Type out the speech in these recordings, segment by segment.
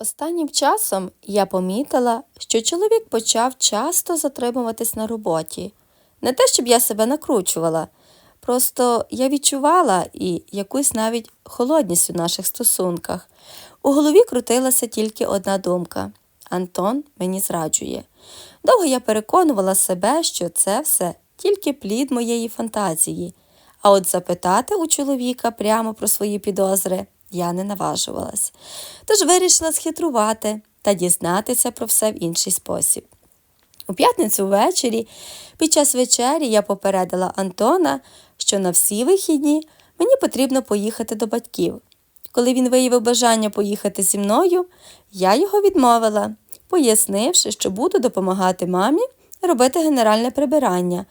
Останнім часом я помітила, що чоловік почав часто затримуватись на роботі. Не те, щоб я себе накручувала, просто я відчувала і якусь навіть холодність у наших стосунках. У голові крутилася тільки одна думка Антон мені зраджує. Довго я переконувала себе, що це все тільки плід моєї фантазії, а от запитати у чоловіка прямо про свої підозри я не наважувалась. Тож вирішила схитрувати та дізнатися про все в інший спосіб. У п'ятницю ввечері, під час вечері, я попередила Антона, що на всі вихідні мені потрібно поїхати до батьків. Коли він виявив бажання поїхати зі мною, я його відмовила, пояснивши, що буду допомагати мамі робити генеральне прибирання,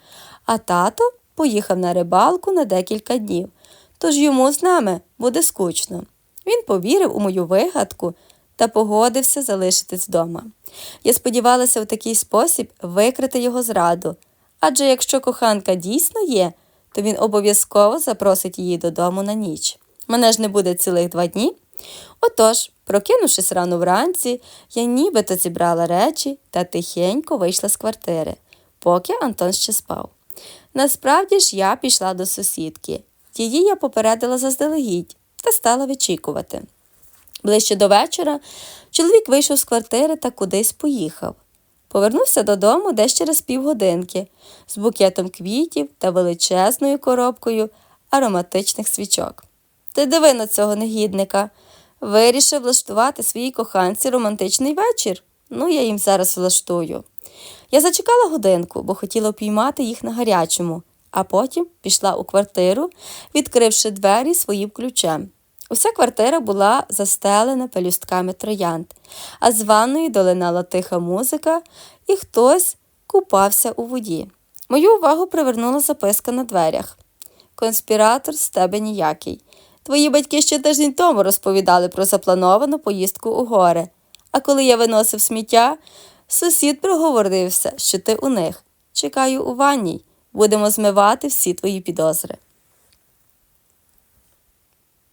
а тато поїхав на рибалку на декілька днів, тож йому з нами буде скучно. Він повірив у мою вигадку та погодився залишитись вдома. Я сподівалася в такий спосіб викрити його зраду, адже якщо коханка дійсно є, то він обов'язково запросить її додому на ніч. Мене ж не буде цілих два дні. Отож, прокинувшись рано вранці, я нібито зібрала речі та тихенько вийшла з квартири, поки Антон ще спав. Насправді ж я пішла до сусідки. Її я попередила заздалегідь та стала вичікувати. Ближче до вечора чоловік вийшов з квартири та кудись поїхав. Повернувся додому десь через півгодинки з букетом квітів та величезною коробкою ароматичних свічок. Ти диви на цього негідника. Вирішив влаштувати своїй коханці романтичний вечір. Ну, я їм зараз влаштую. Я зачекала годинку, бо хотіла піймати їх на гарячому, а потім пішла у квартиру, відкривши двері своїм ключем. Уся квартира була застелена пелюстками троянд, а з ванної долинала тиха музика, і хтось купався у воді. Мою увагу привернула записка на дверях. Конспіратор з тебе ніякий. Твої батьки ще тиждень тому розповідали про заплановану поїздку у гори. А коли я виносив сміття, сусід проговорився, що ти у них. Чекаю у ванній. Будемо змивати всі твої підозри.